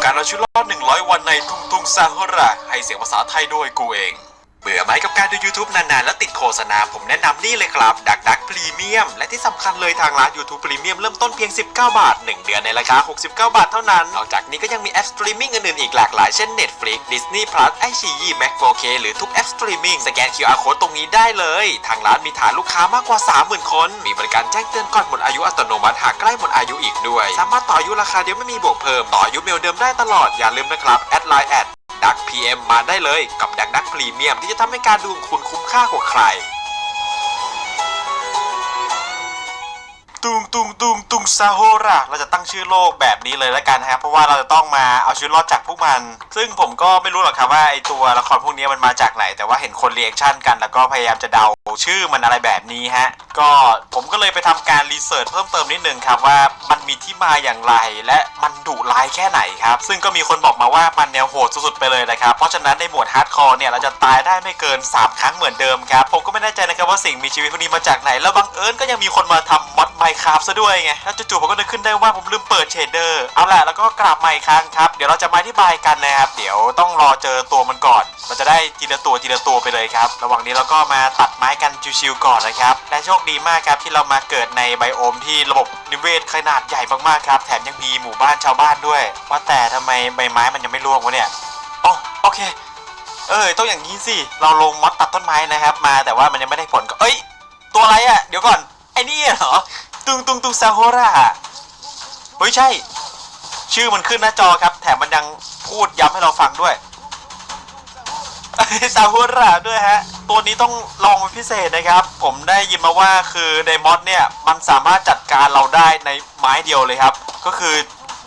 การเอาชีวิตรอด 100 วันในทุ่งทุ่งซาฮระ ให้เสียงภาษาไทยด้วยกูเอง เบื่อไหมกับการดู YouTube นานๆ แล้วติดโฆษณา ผมแนะนำนี่เลยครับดักดักพรีเมียมและที่สำคัญเลยทางร้าน YouTube พรีเมียมเริ่มต้นเพียง 19 บาท 1 เดือนในราคา 69 บาทเท่านั้น นอกจากนี้ก็ยังมีแอปสตรีมมิ่งอื่นๆอีกหลากหลายเช่น Netflix Disney Plus ไอชียี Mac 4K หรือทุกแอปสตรีมมิ่งสแกน QR Code ตรงนี้ได้เลย ทางร้านมีฐานลูกค้ามากกว่า 30,000 คน มีบริการแจ้งเตือนก่อนหมดอายุอัตโนมัติหากใกล้หมดอายุอีกด้วย สามารถต่ออายุราคาเดียวไม่มีบวกเพิ่มต่ออายุเมลเดิมได้ตลอดอย่าลืมนะครับแอดไลน์แอด ดัก PM มาได้เลยกับดักดักพรีเมียมที่จะทำให้การดูของคุณคุ้มค่ากว่าใคร ตุงตุงตุงตุงซาโฮระเราจะตั้งชื่อโลกแบบนี้เลยแล้วกันนะครับเพราะว่าเราจะต้องมาเอาชีวิตรอดจากพวกมัน ซึ่งผมก็ไม่รู้หรอกครับว่าไอตัวละครพวกนี้มันมาจากไหน แต่ว่าเห็นคนเรีแอคชั่นกัน แล้วก็พยายามจะเดาชื่อมันอะไรแบบนี้ฮะก็ผมก็เลยไปทำการรีเสิร์ชเพิ่มเติมนิดนึงครับว่ามันมีที่มาอย่างไรและมันดุร้ายแค่ไหนครับ ซึ่งก็มีคนบอกมาว่ามันแนวโหดสุดๆไปเลยนะครับเพราะฉะนั้นในหมวดฮาร์ดคอร์เนี่ยเราจะตายได้ไม่เกิน 3 ครั้งเหมือนเดิมครับผมก็ไม่แน่ใจนะครับว่าสิ่งมีชีวิตพวกนี้มาจากไหนแล้วบังเอิญก็ยังมีคนมาทำมอดไมค์คราฟซะด้วยไงแล้วจู่ๆผมก็นึกขึ้นได้ว่าผมลืมเปิดเชดเดอร์เอาล่ะแล้วก็กลับมาอีกครั้งครับ เดี๋ยวเราจะมาอธิบายกันนะครับ เดี๋ยวต้องรอเจอตัวมันก่อน มันจะได้ทีละตัวทีละตัวไปเลยครับ ระหว่างนี้เราก็มาตัดไม้กันชิวๆก่อนนะครับและโชคดีมากครับที่เรามาเกิดในไบโอมที่ระบบนิเวศขนาดใหญ่มากๆครับ แถมยังมีหมู่บ้านชาวบ้านด้วย ว่าแต่ทำไมใบไม้มันยังไม่ร่วงวะเนี่ยอ๋อโอเค เอ้ยต้องอย่างนี้สิเราลงมอดตัดต้นไม้นะครับ มาแต่ว่ามันยังไม่ได้ผลก็เอ้ย ตัวอะไรอะ่ะเดี๋ยวก่อนไอ้นี่เหรอ ตุงตุงตุงซาโฮระเฮ้ยใช่ ชื่อมันขึ้นหน้าจอครับ แถมมันยังพูดย้ำให้เราฟังด้วยซาโฮระด้วยฮะ ตัวนี้ต้องลองเป็นพิเศษนะครับ ผมได้ยินมาว่าคือไดมอนเนี่ย มันสามารถจัดการเราได้ในไม้เดียวเลยครับ ก็คือ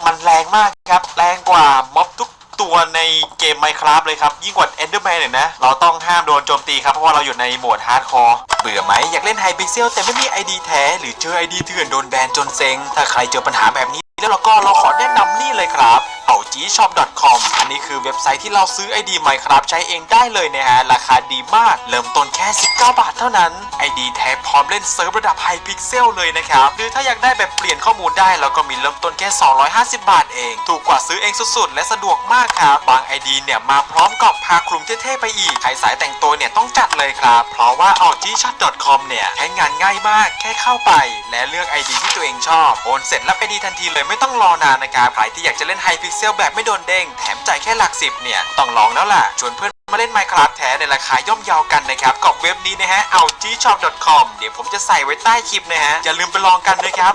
มันแรงมากครับ แรงกว่าม็อบทุก ตัวในเกม Minecraft เลยครับ ยิ่งกว่า Enderman เนี่ยนะ เราต้องห้ามโดนโจมตีครับ เพราะว่าเราอยู่ในโหมดฮาร์ดคอร์เบื่อไหมอยากเล่นไฮพิเซลแต่ไม่มี ID แท้ หรือเจอ ID เถื่อนโดนแบนจนเซ็ง ถ้าใครเจอปัญหาแบบนี้ แล้วเราก็เราขอแนะนำนี่เลยครับเอา gshop.com อันนี้คือเว็บไซต์ที่เราซื้อ ID Minecraft ใช้เองได้เลยนะฮะ ราคาดีมาก เริ่มต้นแค่ 19 บาทเท่านั้น ID แท้พร้อมเล่นเซิร์ฟระดับไฮพิกเซลเลยนะครับหรือถ้าอยากได้แบบเปลี่ยนข้อมูลได้เราก็มีเริ่มต้นแค่ 250 บาทเอง ถูกกว่าซื้อเองสุดๆ และสะดวกมากครับบาง ID เนี่ยมาพร้อมกับพาคลุมเท่ๆไปอีกใครสายแต่งตัวเนี่ยต้องจัดเลยครับ เพราะว่า a u g s h o p c o m เนี่ยใช้งานง่ายมากแค่เข้าไป และเลือก ID ที่ตัวเองชอบโอนเสร็จรับ ID ทันทีเลยไม่ต้องรอนานนะครับใครที่อยากจะเล่นไฮพิกเซลแบบไม่โดนเด้ง แถมจ่ายแค่หลักสิบเนี่ย ต้องลองแล้วล่ะ ชวนเพื่อนมาเล่น Minecraft แท้ในราคาย่อมเยากันนะครับกับเว็บนี้นะฮะ a u g s h o p c o m เดี๋ยวผมจะใส่ไว้ใต้คลิปนะฮะอย่าลืมไปลองกันนะครับ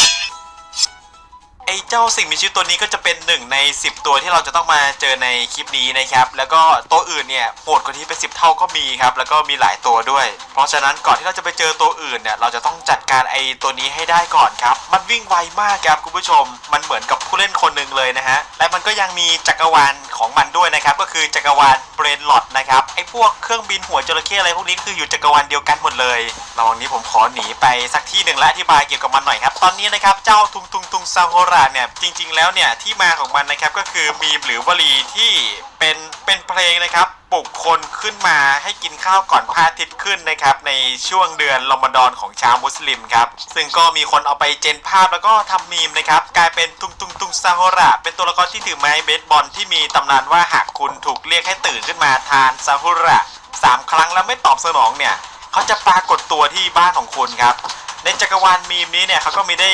อ้เจ้าสิ่งมีชีวิตตัวนี้ก็จะเป็นหนึ่งใน 10 ตัวที่เราจะต้องมาเจอในคลิปนี้นะครับ แล้วก็ตัวอื่นเนี่ยโหดกว่านี้เป็น10 เท่าก็มีครับ แล้วก็มีหลายตัวด้วย เพราะฉะนั้นก่อนที่เราจะไปเจอตัวอื่นเนี่ยเราจะต้องจัดการไอ้ตัวนี้ให้ได้ก่อนครับ มันวิ่งไวมากครับคุณผู้ชม มันเหมือนกับผู้เล่นคนหนึ่งเลยนะฮะ และมันก็ยังมีจักรวาลของมันด้วยนะครับ ก็คือจักรวาลเบรนหลอด นะครับไอ้พวกเครื่องบินหัวจระเข้อะไรพวกนี้คืออยู่จักรวาลเดียวกันหมดเลยระหว่างนี้ผมขอหนีไปสักที่หนึ่งและอธิบายเกี่ยวกับมันหน่อยครับ ตอนนี้นะครับเจ้าทุงทุงทุงซาโฮระเนี่ยจริง ๆ แล้วเนี่ยที่มาของมันนะครับก็คือมีมหรือวลีที่เป็นเป็นเพลงนะครับ ปลุกคนขึ้นมาให้กินข้าวก่อนพระอาทิตย์ขึ้นนะครับ ในช่วงเดือนรอมฎอนของชาวมุสลิมครับ ซึ่งก็มีคนเอาไปเจนภาพแล้วก็ทำมีมนะครับ กลายเป็นทุงทุงทุงซาฮระ เป็นตัวละครที่ถือไม้เบสบอลที่มีตำนานว่าหากคุณถูกเรียกให้ตื่นขึ้นมาทานซาฮระสามครั้งแล้วไม่ตอบสนองเนี่ยเขาจะปรากฏตัวที่บ้านของคุณครับ ในจักรวาลมีมนี้เนี่ยเขาก็มีได้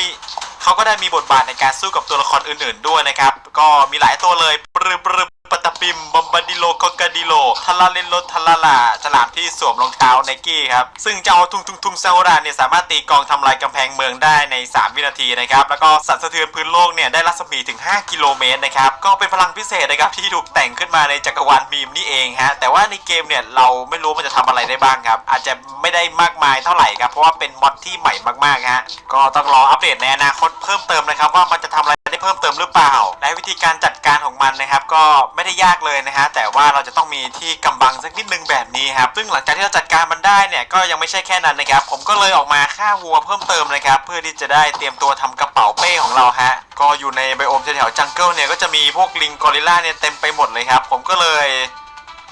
เขาก็ได้มีบทบาทในการสู้กับตัวละครอื่น ๆ ด้วยนะครับ ก็มีหลายตัวเลยปรึปรึป ตะปิมบอมบาดิโลกอกาดิโลทาราเลนโลทาราลาฉลามที่สวมรองเท้าไนกี้ครับ ซึ่งเจ้าทุงทุงทุงซาโฮราเนี่ยสามารถตีกองทำลายกำแพงเมืองได้ใน 3 วินาทีนะครับ แล้วก็สั่นสะเทือนพื้นโลกเนี่ยได้รัศมีถึง 5 กิโลเมตรนะครับ ก็เป็นพลังพิเศษนะครับที่ถูกแต่งขึ้นมาในจักรวาลมีมนี่เองฮะ แต่ว่าในเกมเนี่ยเราไม่รู้มันจะทำอะไรได้บ้างครับ อาจจะไม่ได้มากมายเท่าไหร่ครับ เพราะว่าเป็นมอดที่ใหม่มากๆฮะ ก็ต้องรออัปเดตในอนาคตเพิ่มเติมนะครับว่ามันจะทำอะไร พิ่มเติมหรือเปล่า และวิธีการจัดการของมันนะครับ ก็ไม่ได้ยากเลยนะฮะแต่ว่าเราจะต้องมีที่กำบังสักนิดนึงแบบนี้ครับซึ่งหลังจากที่เราจัดการมันได้เนี่ยก็ยังไม่ใช่แค่นั้นนะครับ ผมก็เลยออกมาฆ่าวัวเพิ่มเติมนะครับเพื่อที่จะได้เตรียมตัวทำกระเป๋าเป้ของเราฮะก็อยู่ในไบโอมแถวจังเกิลเนี่ยก็จะมีพวกลิงกอริลลาเนี่ยเต็มไปหมดเลยครับ ผมก็เลย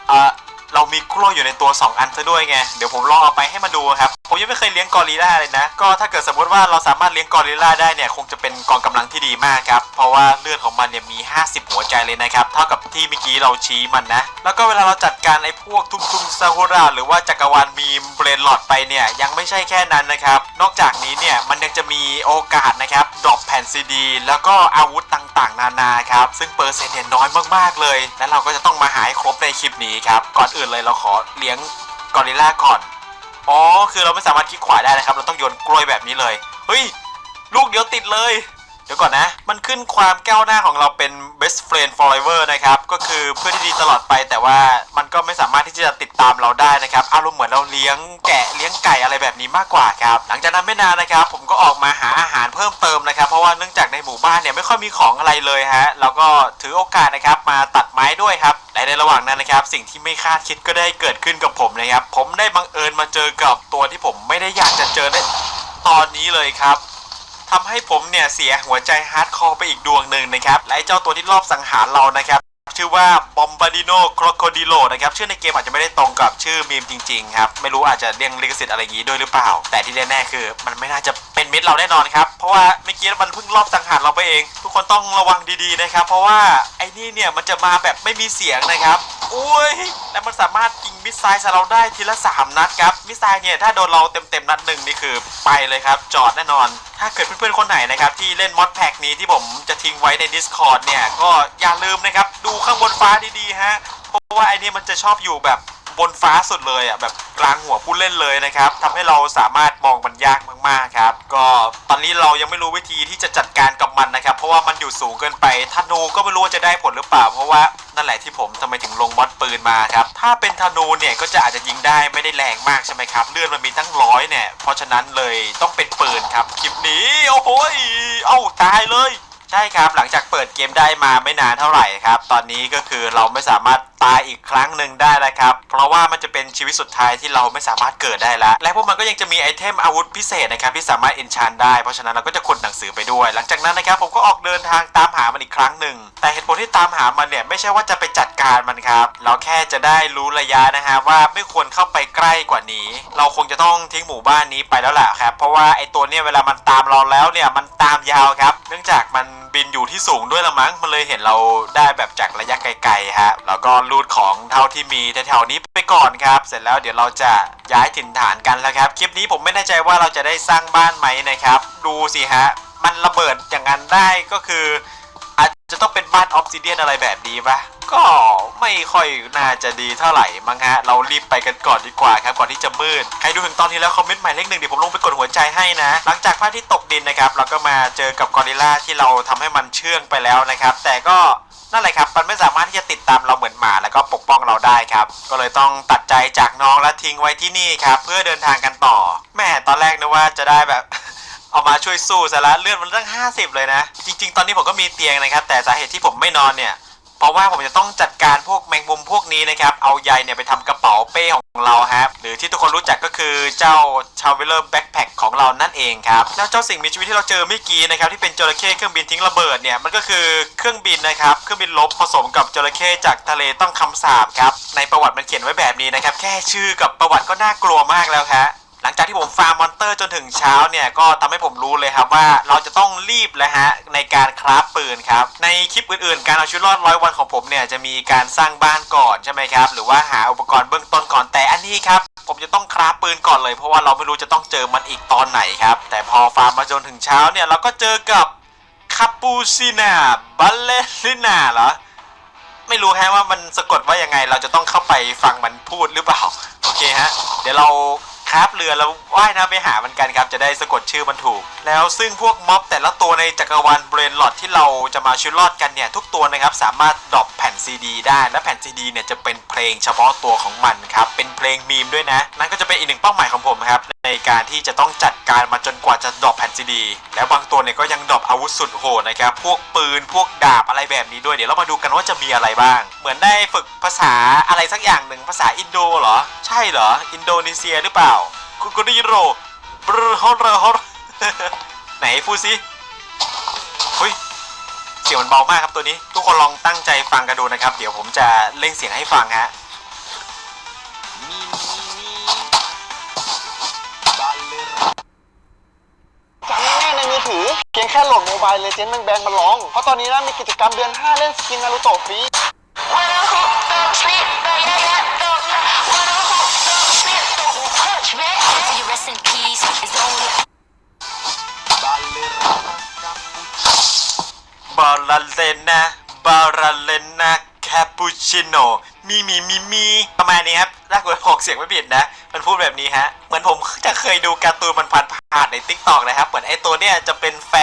เอ่อ เรามีกล้วยอยู่ในตัว 2 อันซะด้วยไง เดี๋ยวผมลองเอาไปให้มาดูครับ ผมยังไม่เคยเลี้ยงกอริลลาเลยนะ ก็ถ้าเกิดสมมติว่าเราสามารถเลี้ยงกอริลลาได้เนี่ย คงจะเป็นกองกำลังที่ดีมากครับ เพราะว่าเลือดของมันเนี่ยมี 50 หัวใจเลยนะครับ เท่ากับที่เมื่อกี้เราชี้มันนะ แล้วก็เวลาเราจัดการไอ้พวกทุ่งทุ่งซากุระหรือว่าจักรวาลมีมเบรนหลอดไปเนี่ยยังไม่ใช่แค่นั้นนะครับ นอกจากนี้เนี่ยมันยังจะมีโอกาสนะครับดรอปแผ่นซีดี แล้วก็อาวุธต่างๆ นานา ซึ่งเปอร์เซ็นต์เนี่ยน้อยมากๆเลย และเราก็จะต้องมาหายครบในคลิปนี้ครับ ก่อนอื่นเลยเราขอเลี้ยงกอริลลาก่อน อ๋อ คือเราไม่สามารถคลิกขวาได้นะครับ เราต้องโยนกล้วยแบบนี้เลย เฮ้ย ลูกเดียวติดเลย เดี๋ยวก่อนนะ มันขึ้นความก้าวหน้าของเราเป็น best friend forever นะครับ ก็คือเพื่อนที่ดีตลอดไปแต่ว่า จะติดตามเราได้นะครับ อารมณ์เหมือนเราเลี้ยงแกะเลี้ยงไก่อะไรแบบนี้มากกว่าครับ หลังจากนั้นไม่นานนะครับ ผมก็ออกมาหาอาหารเพิ่มเติมนะครับ เพราะว่าเนื่องจากในหมู่บ้านเนี่ยไม่ค่อยมีของอะไรเลยฮะเราก็ถือโอกาสนะครับมาตัดไม้ด้วยครับและในระหว่างนั้นนะครับ สิ่งที่ไม่คาดคิดก็ได้เกิดขึ้นกับผมนะครับ ผมได้บังเอิญมาเจอกับตัวที่ผมไม่ได้อยากจะเจอในตอนนี้เลยครับทำให้ผมเนี่ยเสียหัวใจฮาร์ดคอร์ไปอีกดวงหนึ่งนะครับ และเจ้าตัวที่รอบสังหารเรานะครับ ชื่อว่าบอมบาดิโนครโคดิโลนะครับ ชื่อในเกมอาจจะไม่ได้ตรงกับชื่อมีมจริงๆครับ ไม่รู้อาจจะเรียงลิขสิทธิ์อะไรอย่างนี้ด้วยหรือเปล่า แต่ที่แน่ๆคือ มันไม่น่าจะเป็นมิตรเราแน่นอนครับ เพราะว่าเมื่อกี้มันเพิ่งรอบสังหารเราไปเอง ทุกคนต้องระวังดีๆนะครับ เพราะว่าไอ้นี่เนี่ยมันจะมาแบบไม่มีเสียงนะครับอุ้ยและมันสามารถยิงมิสไซล์ใส่เราได้ทีละสามนัดครับ มิสไซล์เนี่ยถ้าโดนเราเต็มๆนัดหนึ่งนี่คือไปเลยครับ จอดแน่นอน ถ้าเกิดเพื่อนๆคนไหนนะครับที่เล่นมอดแพ็กนี้ที่ผมจะทิ้งไว้ใน Discord เนี่ย ก็อย่าลืมนะครับ ดูข้างบนฟ้าดีๆฮะ เพราะว่าไอเนี้มันจะชอบอยู่แบบ บนฟ้าสุดเลยอะแบบกลางหัวผู้เล่นเลยนะครับทำให้เราสามารถมองมันยากมากๆครับ ก็ตอนนี้เรายังไม่รู้วิธีที่จะจัดการกับมันนะครับ เพราะว่ามันอยู่สูงเกินไปธนูก็ไม่รู้ว่าจะได้ผลหรือเปล่า เพราะว่านั่นแหละที่ผมทำไมถึงลงมอดปืนมาครับ ถ้าเป็นธนูเนี่ยก็จะอาจจะยิงได้ไม่ได้แรงมากใช่ไหมครับเลือดมันมีตั้งร้อยเนี่ยเพราะฉะนั้นเลยต้องเป็นปืนครับคลิปนี้โอ้โหเอ้าตายเลยใช่ครับหลังจากเปิดเกมได้มาไม่นานเท่าไหร่ครับ ตอนนี้ก็คือเราไม่สามารถตายอีกครั้งหนึ่งได้แล้วครับ เพราะว่ามันจะเป็นชีวิตสุดท้ายที่เราไม่สามารถเกิดได้แล้ว และพวกมันก็ยังจะมีไอเทมอาวุธพิเศษนะครับที่สามารถเอนชานได้ เพราะฉะนั้นเราก็จะขนหนังสือไปด้วย หลังจากนั้นนะครับผมก็ออกเดินทางตามหามันอีกครั้งหนึ่ง แต่เหตุผลที่ตามหามันเนี่ยไม่ใช่ว่าจะไปจัดการมันครับ เราแค่จะได้รู้ระยะนะฮะว่าไม่ควรเข้าไปใกล้กว่านี้ เราคงจะต้องทิ้งหมู่บ้านนี้ไปแล้วแหละครับ เพราะว่าไอตัวเนี่ยเวลามันตามเราแล้วเนี่ยมันตามยาวครับ เนื่องจากมันบินอยู่ที่สูงด้วยละมั้ง มันเลยเห็นเราได้แบบจาก ไกลฮะแล้วก็รูดของเท่าที่มีแถวๆนี้ไปก่อนครับ เสร็จแล้วเดี๋ยวเราจะย้ายถิ่นฐานกันแล้วครับ คลิปนี้ผมไม่แน่ใจว่าเราจะได้สร้างบ้านไหมนะครับ ดูสิฮะมันระเบิดอย่างนั้นได้ก็คือ อาจจะต้องเป็นบ้านออฟซิเดียนอะไรแบบนี้ปะก็ไม่ค่อยน่าจะดีเท่าไหร่มั้งฮะ เรารีบไปกันก่อนดีกว่าครับ ก่อนที่จะมืด ใครดูถึงตอนนี้แล้วคอมเมนต์หมายเลขหนึ่งเดี๋ยวผมลงไปกดหัวใจให้นะ หลังจากพระอาที่ตกดินนะครับ เราก็มาเจอกับกอริลลาที่เราทำให้มันเชื่องไปแล้วนะครับ แต่ก็ นั่นแหละครับ มันไม่สามารถที่จะติดตามเราเหมือนหมาแล้วก็ปกป้องเราได้ครับ ก็เลยต้องตัดใจจากน้องและทิ้งไว้ที่นี่ครับ เพื่อเดินทางกันต่อ แม่ตอนแรกนึกว่าจะได้แบบเอามาช่วยสู้ซะละเลือดมันตั้ง 50 เลยนะ จริง ๆ ตอนนี้ผมก็มีเตียงนะครับ แต่สาเหตุที่ผมไม่นอนเนี่ย ราะว่าผมจะต้องจัดการพวกแมงมุมพวกนี้นะครับ เอาใยเนี่ยไปทำกระเป๋าเป้ของเราครับหรือที่ทุกคนรู้จักก็คือเจ้า Traveler Backpack ของเรานั่นเองครับแล้วเจ้าสิ่งมีชีวิตที่เราเจอเมื่อกี้นะครับที่เป็นจระเข้เครื่องบินทิ้งระเบิดเนี่ยมันก็คือเครื่องบินนะครับเครื่องบินลบผสมกับจระเข้จากทะเลต้องคำสาบครับในประวัติมันเขียนไว้แบบนี้นะครับแค่ชื่อกับประวัติก็น่ากลัวมากแล้วครับ หลังจากที่ผมฟาร์มมอนเตอร์จนถึงเช้าเนี่ยก็ทำให้ผมรู้เลยครับว่าเราจะต้องรีบแล้วฮะในการคราฟปืนครับ ในคลิปอื่นๆ การเอาชีวิตรอดร้อยวันของผมเนี่ยจะมีการสร้างบ้านก่อนใช่ไหมครับ หรือว่าหาอุปกรณ์เบื้องต้นก่อนแต่อันนี้ครับผมจะต้องคราฟปืนก่อนเลยเพราะว่าเราไม่รู้จะต้องเจอมันอีกตอนไหนครับ แต่พอฟาร์มมาจนถึงเช้าเนี่ยเราก็เจอกับคาปูซินาบัลเลลินาเหรอไม่รู้แฮะว่ามันสะกดว่ายังไงเราจะต้องเข้าไปฟังมันพูดหรือเปล่า โอเคฮะ เดี๋ยวเรา คราฟเรือแล้วว่ายน้ำไปหามันกันครับจะได้สะกดชื่อมันถูก แล้วซึ่งพวกม็อบแต่ละตัวในจักรวาลเบรนหลอดที่เราจะมาชีวิตรอดกันเนี่ยทุกตัวนะครับสามารถดรอปแผ่นซีดีได้และแผ่นซีดีเนี่ยจะเป็นเพลงเฉพาะตัวของมันครับเป็นเพลงมีมด้วยนะ นั่นก็จะเป็นอีกหนึ่งเป้าหมายของผมครับในการที่จะต้องจัดการมาจนกว่าจะดรอปแผ่นซีดีแล้วบางตัวเนี่ยก็ยังดรอปอาวุธสุดโหดนะครับพวกปืนพวกดาบอะไรแบบนี้ด้วยเดี๋ยวเรามาดูกันว่าจะมีอะไรบ้าง เหมือนได้ฝึกภาษาอะไรสักอย่างหนึ่งภาษาอินโดเหรอ ใช่เหรออินโดนีเซียหรือเปล่า คุณก็ได้ยินหรอบรฮอตฮอตไหนพูดสิเฮ้ยเสียงมันเบามากครับตัวนี้ ทุกคนลองตั้งใจฟังกันดูนะครับ เดี๋ยวผมจะเล่นเสียงให้ฟังฮะจำแน่ในมือถือ เพียงแค่โหลดโมบายเลเจนด์แบงแบงมาลอง เพราะตอนนี้นะมีกิจกรรมเดือน 5 เล่นสกินนารูโตะฟรี rest in peace. is only บาลาเลนะบาลาเลนะแคปูชิโน่มีมีมีมีประมาณนี้ครับถ้าเกิดออกเสียงไม่ผิดนะ มันพูดแบบนี้ฮะ เหมือนผมจะเคยดูการ์ตูนมันผ่านผ่านๆในทิกตอกนะครับ เหมือนไอตัวเนี้ยจะเป็นแฟน